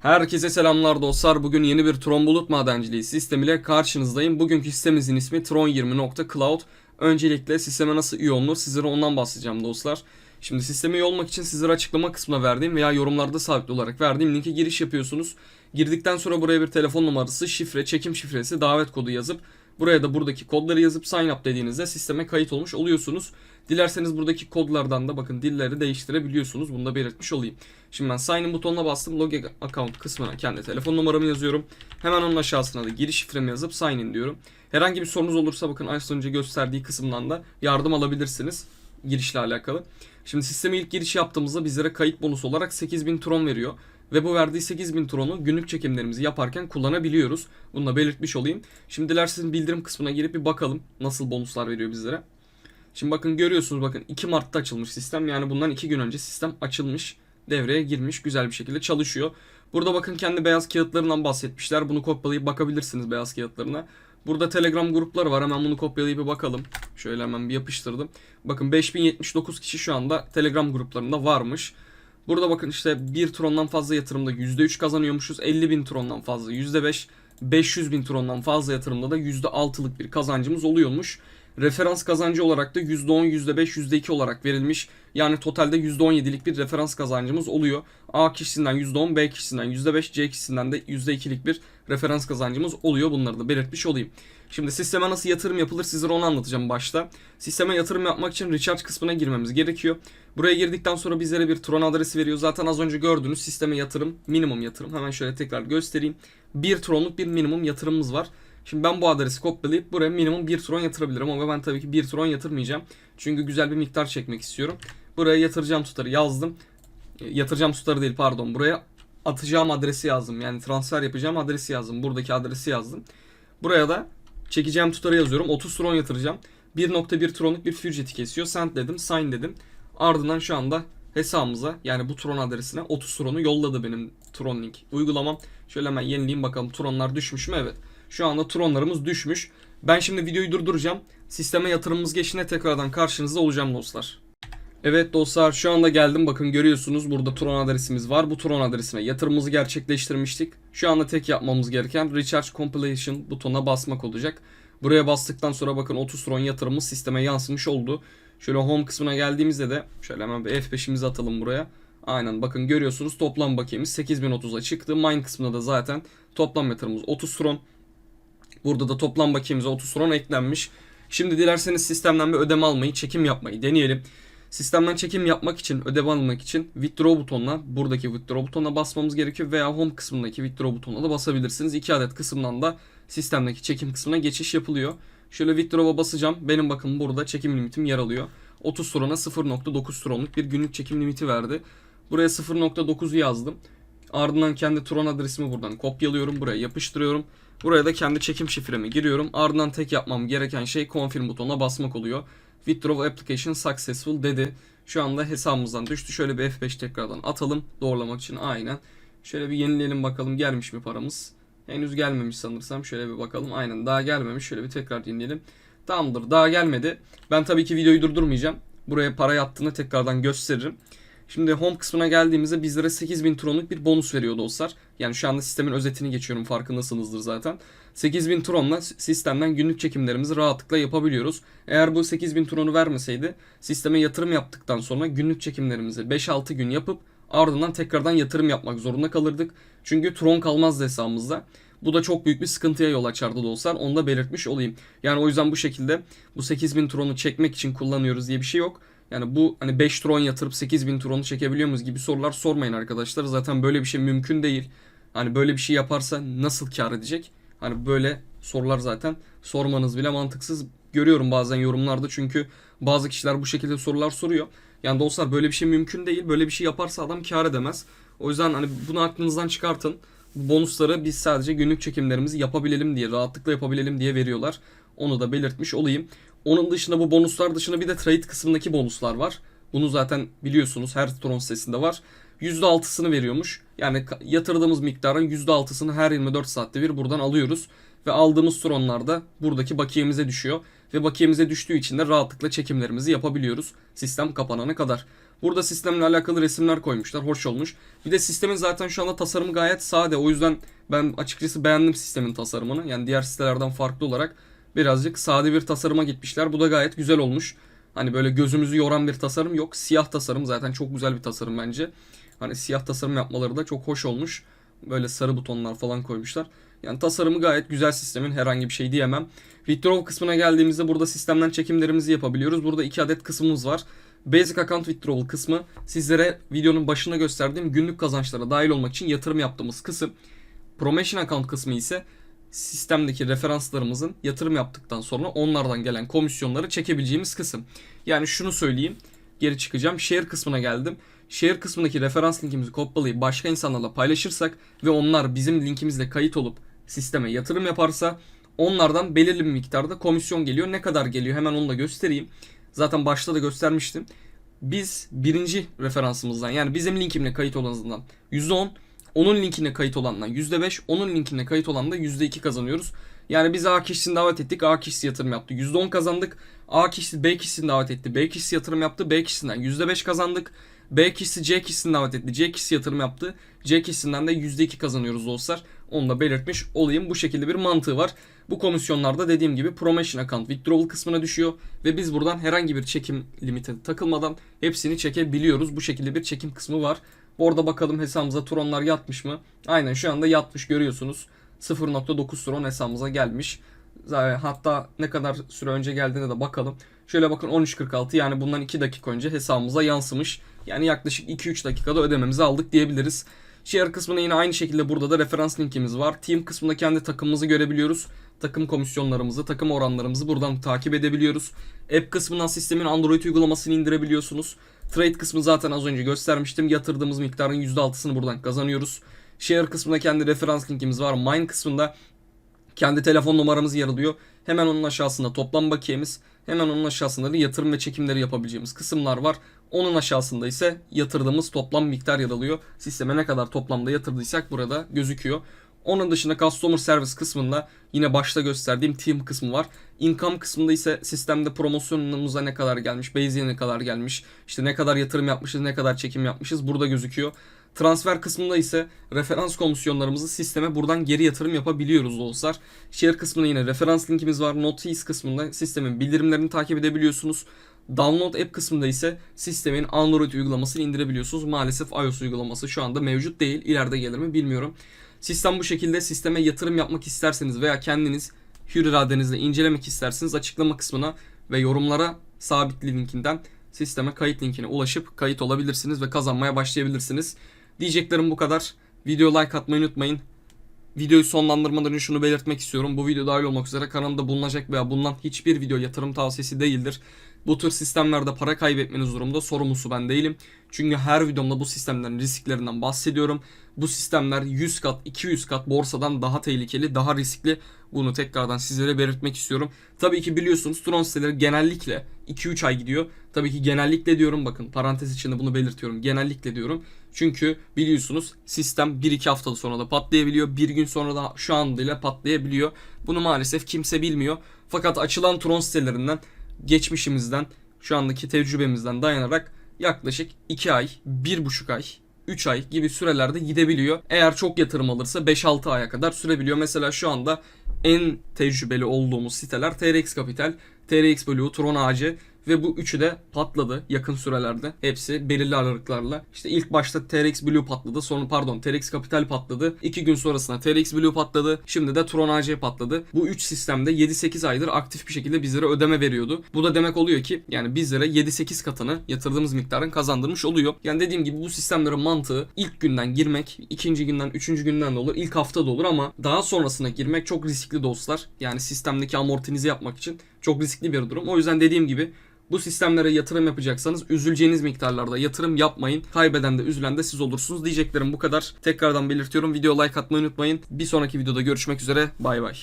Herkese selamlar dostlar. Bugün yeni bir Tron Bulut Madenciliği sistemiyle karşınızdayım. Bugünkü sistemimizin ismi Tron20.Cloud. Öncelikle sisteme nasıl üye olunur sizlere ondan bahsedeceğim dostlar. Şimdi sisteme üye olmak için sizlere açıklama kısmına verdiğim veya yorumlarda sabit olarak verdiğim linke giriş yapıyorsunuz. Girdikten sonra buraya bir telefon numarası, şifre, çekim şifresi, davet kodu yazıp buraya da buradaki kodları yazıp sign up dediğinizde sisteme kayıt olmuş oluyorsunuz. Dilerseniz buradaki kodlardan da bakın dilleri değiştirebiliyorsunuz. Bunu da belirtmiş olayım. Şimdi ben sign in butonuna bastım. Login account kısmına kendi telefon numaramı yazıyorum. Hemen onun aşağısına da giriş şifremi yazıp sign in diyorum. Herhangi bir sorunuz olursa bakın az önce gösterdiği kısımdan da yardım alabilirsiniz girişle alakalı. Şimdi sisteme ilk giriş yaptığımızda bizlere kayıt bonus olarak 8000 tron veriyor. Ve bu verdiği 8000 tronu günlük çekimlerimizi yaparken kullanabiliyoruz. Bunu da belirtmiş olayım. Şimdi dilerseniz bildirim kısmına girip bir bakalım nasıl bonuslar veriyor bizlere. Şimdi bakın görüyorsunuz bakın 2 Mart'ta açılmış sistem. Yani bundan 2 gün önce sistem açılmış. Devreye girmiş. Güzel bir şekilde çalışıyor. Burada bakın kendi beyaz kağıtlarından bahsetmişler. Bunu kopyalayıp bakabilirsiniz beyaz kağıtlarına. Burada Telegram grupları var. Hemen bunu kopyalayıp bir bakalım. Şöyle hemen bir yapıştırdım. Bakın 5079 kişi şu anda Telegram gruplarında varmış. Burada bakın işte 1 trondan fazla yatırımda %3 kazanıyormuşuz. 50 bin trondan fazla %5. 500 bin trondan fazla yatırımda da %6'lık bir kazancımız oluyormuş. Referans kazancı olarak da %10, %5, %2 olarak verilmiş. Yani totalde %17'lik bir referans kazancımız oluyor. A kişisinden %10, B kişisinden %5, C kişisinden de %2'lik bir referans kazancımız oluyor. Bunları da belirtmiş olayım. Şimdi sisteme nasıl yatırım yapılır sizlere onu anlatacağım başta. Sisteme yatırım yapmak için recharge kısmına girmemiz gerekiyor. Buraya girdikten sonra bizlere bir Tron adresi veriyor. Zaten az önce gördüğünüz sisteme yatırım, minimum yatırım. Hemen şöyle tekrar göstereyim. 1 Tron'luk bir minimum yatırımımız var. Şimdi ben bu adresi kopyalayıp buraya minimum 1 tron yatırabilirim ama ben tabii ki 1 tron yatırmayacağım. Çünkü güzel bir miktar çekmek istiyorum. Buraya yatıracağım tutarı yazdım. Yatıracağım tutarı değil pardon. Buraya atacağım adresi yazdım. Yani transfer yapacağım adresi yazdım. Buradaki adresi yazdım. Buraya da çekeceğim tutarı yazıyorum. 30 tron yatıracağım. 1.1 tronluk bir füceti kesiyor. Send dedim, sign dedim. Ardından şu anda hesabımıza yani bu Tron adresine 30 Tron'u yolladı benim Tron Link uygulamam. Şöyle hemen yenileyim bakalım Tron'lar düşmüş mü? Evet. Şu anda Tron'larımız düşmüş. Ben şimdi videoyu durduracağım. Sisteme yatırımımız geçtiğinde tekrardan karşınızda olacağım dostlar. Evet dostlar şu anda geldim bakın görüyorsunuz burada Tron adresimiz var. Bu Tron adresine yatırımımızı gerçekleştirmiştik. Şu anda tek yapmamız gereken Recharge Compilation butonuna basmak olacak. Buraya bastıktan sonra bakın 30 Tron yatırımımız sisteme yansımış oldu. Şöyle home kısmına geldiğimizde de şöyle hemen bir F5'imizi atalım buraya. Aynen bakın görüyorsunuz toplam bakiyemiz 8030'a çıktı. Mine kısmında da zaten toplam yatırımımız 30 Tron. Burada da toplam bakiyemize 30 tron eklenmiş. Şimdi dilerseniz sistemden bir ödeme almayı, çekim yapmayı deneyelim. Sistemden çekim yapmak için, ödeme almak için withdraw butonuna, buradaki withdraw butonuna basmamız gerekiyor veya home kısmındaki withdraw butonuna da basabilirsiniz. İki adet kısımdan da sistemdeki çekim kısmına geçiş yapılıyor. Şöyle withdraw'a basacağım. Benim bakın burada çekim limitim yer alıyor. 30 trona 0.9 tronluk bir günlük çekim limiti verdi. Buraya 0.9'u yazdım. Ardından kendi Tron adresimi buradan kopyalıyorum. Buraya yapıştırıyorum. Buraya da kendi çekim şifremi giriyorum. Ardından tek yapmam gereken şey confirm butonuna basmak oluyor. Withdraw application successful dedi. Şu anda hesabımızdan düştü. Şöyle bir F5 tekrardan atalım. Doğrulamak için aynen. Şöyle bir yenileyelim bakalım gelmiş mi paramız. Henüz gelmemiş sanırsam. Şöyle bir bakalım. Aynen daha gelmemiş. Şöyle bir tekrar dinleyelim. Tamamdır daha gelmedi. Ben tabii ki videoyu durdurmayacağım. Buraya para yattığını tekrardan gösteririm. Şimdi home kısmına geldiğimizde bizlere 8000 tronluk bir bonus veriyor dostlar. Yani şu anda sistemin özetini geçiyorum farkındasınızdır zaten. 8000 tronla sistemden günlük çekimlerimizi rahatlıkla yapabiliyoruz. Eğer bu 8000 tronu vermeseydi sisteme yatırım yaptıktan sonra günlük çekimlerimizi 5-6 gün yapıp ardından tekrardan yatırım yapmak zorunda kalırdık. Çünkü tron kalmazdı hesabımızda. Bu da çok büyük bir sıkıntıya yol açardı dostlar. Onu da belirtmiş olayım. Yani o yüzden bu şekilde bu 8000 tronu çekmek için kullanıyoruz diye bir şey yok. Yani bu hani 5 tron yatırıp 8000 tronu çekebiliyor muyuz gibi sorular sormayın arkadaşlar. Zaten böyle bir şey mümkün değil. Hani böyle bir şey yaparsa nasıl kar edecek? Hani böyle sorular zaten sormanız bile mantıksız. Görüyorum bazen yorumlarda çünkü bazı kişiler bu şekilde sorular soruyor. Yani dostlar böyle bir şey mümkün değil. Böyle bir şey yaparsa adam kar edemez. O yüzden hani bunu aklınızdan çıkartın. Bu bonusları biz sadece günlük çekimlerimizi yapabilelim diye, rahatlıkla yapabilelim diye veriyorlar. Onu da belirtmiş olayım. Onun dışında bu bonuslar dışında bir de trade kısmındaki bonuslar var. Bunu zaten biliyorsunuz her Tron sitesinde var. %6'sını veriyormuş. Yani yatırdığımız miktarın %6'sını her 24 saatte bir buradan alıyoruz. Ve aldığımız Tronlar da buradaki bakiyemize düşüyor. Ve bakiyemize düştüğü için de rahatlıkla çekimlerimizi yapabiliyoruz. Sistem kapanana kadar. Burada sistemle alakalı resimler koymuşlar. Hoş olmuş. Bir de sistemin zaten şu anda tasarımı gayet sade. O yüzden ben açıkçası beğendim sistemin tasarımını. Yani diğer sitelerden farklı olarak birazcık sade bir tasarıma gitmişler. Bu da gayet güzel olmuş. Hani böyle gözümüzü yoran bir tasarım yok. Siyah tasarım zaten çok güzel bir tasarım bence. Hani siyah tasarım yapmaları da çok hoş olmuş. Böyle sarı butonlar falan koymuşlar. Yani tasarımı gayet güzel sistemin herhangi bir şey diyemem. Withdraw kısmına geldiğimizde burada sistemden çekimlerimizi yapabiliyoruz. Burada iki adet kısmımız var. Basic Account Withdrawal kısmı sizlere videonun başında gösterdiğim günlük kazançlara dahil olmak için yatırım yaptığımız kısım. Promotion Account kısmı ise sistemdeki referanslarımızın yatırım yaptıktan sonra onlardan gelen komisyonları çekebileceğimiz kısım. Yani şunu söyleyeyim. Geri çıkacağım. Share kısmına geldim. Share kısmındaki referans linkimizi kopyalayıp başka insanlarla paylaşırsak ve onlar bizim linkimizle kayıt olup sisteme yatırım yaparsa onlardan belirli bir miktarda komisyon geliyor. Ne kadar geliyor hemen onu da göstereyim. Zaten başta da göstermiştim. Biz birinci referansımızdan yani bizim linkimle kayıt olanından %10, onun linkine kayıt olandan %5, onun linkine kayıt olandan %2 kazanıyoruz. Yani biz A kişisini davet ettik, A kişisi yatırım yaptı. %10 kazandık. A kişisi B kişisini davet etti, B kişisi yatırım yaptı, B kişisinden %5 kazandık. B kişisi C kişisini davet etti, C kişisi yatırım yaptı. C kişisinden de %2 kazanıyoruz dostlar. Onu da belirtmiş olayım. Bu şekilde bir mantığı var. Bu komisyonlarda dediğim gibi promotion account withdrawal kısmına düşüyor ve biz buradan herhangi bir çekim limite takılmadan hepsini çekebiliyoruz. Bu şekilde bir çekim kısmı var. Bu arada bakalım hesabımıza tronlar yatmış mı? Aynen şu anda yatmış görüyorsunuz. 0.9 tron hesabımıza gelmiş. Hatta ne kadar süre önce geldiğine de bakalım. Şöyle bakın 13.46 yani bundan 2 dakika önce hesabımıza yansımış. Yani yaklaşık 2-3 dakikada ödememizi aldık diyebiliriz. Share kısmına yine aynı şekilde burada da referans linkimiz var. Team kısmında kendi takımımızı görebiliyoruz. Takım komisyonlarımızı, takım oranlarımızı buradan takip edebiliyoruz. App kısmından sistemin Android uygulamasını indirebiliyorsunuz. Trade kısmı zaten az önce göstermiştim. Yatırdığımız miktarın %6'sını buradan kazanıyoruz. Share kısmında kendi referans linkimiz var. Mine kısmında kendi telefon numaramız yer alıyor. Hemen onun aşağısında toplam bakiyemiz, hemen onun aşağısında da yatırım ve çekimleri yapabileceğimiz kısımlar var. Onun aşağısında ise yatırdığımız toplam miktar yer alıyor. Sisteme ne kadar toplamda yatırdıysak burada gözüküyor. Onun dışında Customer Service kısmında yine başta gösterdiğim Team kısmı var. Income kısmında ise sistemde promosyonumuza ne kadar gelmiş, base'e ne kadar gelmiş, işte ne kadar yatırım yapmışız, ne kadar çekim yapmışız burada gözüküyor. Transfer kısmında ise referans komisyonlarımızı sisteme buradan geri yatırım yapabiliyoruz dostlar. Share kısmında yine referans linkimiz var. Notice kısmında sistemin bildirimlerini takip edebiliyorsunuz. Download app kısmında ise sistemin Android uygulamasını indirebiliyorsunuz. Maalesef iOS uygulaması şu anda mevcut değil. İleride gelir mi bilmiyorum. Sistem bu şekilde sisteme yatırım yapmak isterseniz veya kendiniz hür iradenizle incelemek isterseniz açıklama kısmına ve yorumlara sabitli linkinden sisteme kayıt linkine ulaşıp kayıt olabilirsiniz ve kazanmaya başlayabilirsiniz. Diyeceklerim bu kadar. Video like atmayı unutmayın. Videoyu sonlandırmadan önce şunu belirtmek istiyorum. Bu video dahil olmak üzere kanalımda bulunacak veya bulunan hiçbir video yatırım tavsiyesi değildir. Bu tür sistemlerde para kaybetmeniz durumunda sorumlusu ben değilim. Çünkü her videomda bu sistemlerin risklerinden bahsediyorum. Bu sistemler 100 kat, 200 kat borsadan daha tehlikeli, daha riskli. Bunu tekrardan sizlere belirtmek istiyorum. Tabii ki biliyorsunuz Tron siteleri genellikle 2-3 ay gidiyor. Tabii ki genellikle diyorum bakın parantez içinde bunu belirtiyorum. Genellikle diyorum. Çünkü biliyorsunuz sistem 1-2 hafta sonra da patlayabiliyor. Bir gün sonra da şu andıyla patlayabiliyor. Bunu maalesef kimse bilmiyor. Fakat açılan Tron sitelerinden geçmişimizden şu andaki tecrübemizden dayanarak yaklaşık 2 ay, 1,5 ay 3 ay gibi sürelerde gidebiliyor. Eğer çok yatırım alırsa 5-6 aya kadar sürebiliyor. Mesela şu anda en tecrübeli olduğumuz siteler TRX Capital, TRX Blue, Tron AC ve bu üçü de patladı yakın sürelerde. Hepsi belirli aralıklarla. İşte ilk başta TRX Blue patladı. Sonra pardon TRX Capital patladı. 2 gün sonrasında TRX Blue patladı. Şimdi de Tron AC patladı. Bu 3 sistemde 7-8 aydır aktif bir şekilde bizlere ödeme veriyordu. Bu da demek oluyor ki yani bizlere 7-8 katını yatırdığımız miktarın kazandırmış oluyor. Yani dediğim gibi bu sistemlerin mantığı ilk günden girmek, ikinci günden, üçüncü günden de olur, ilk hafta da olur ama daha sonrasına girmek çok riskli dostlar. Yani sistemdeki amortinizi yapmak için çok riskli bir durum. O yüzden dediğim gibi bu sistemlere yatırım yapacaksanız üzüleceğiniz miktarlarda yatırım yapmayın. Kaybeden de üzülen de siz olursunuz diyeceklerim bu kadar. Tekrardan belirtiyorum. Video like atmayı unutmayın. Bir sonraki videoda görüşmek üzere. Bay bay.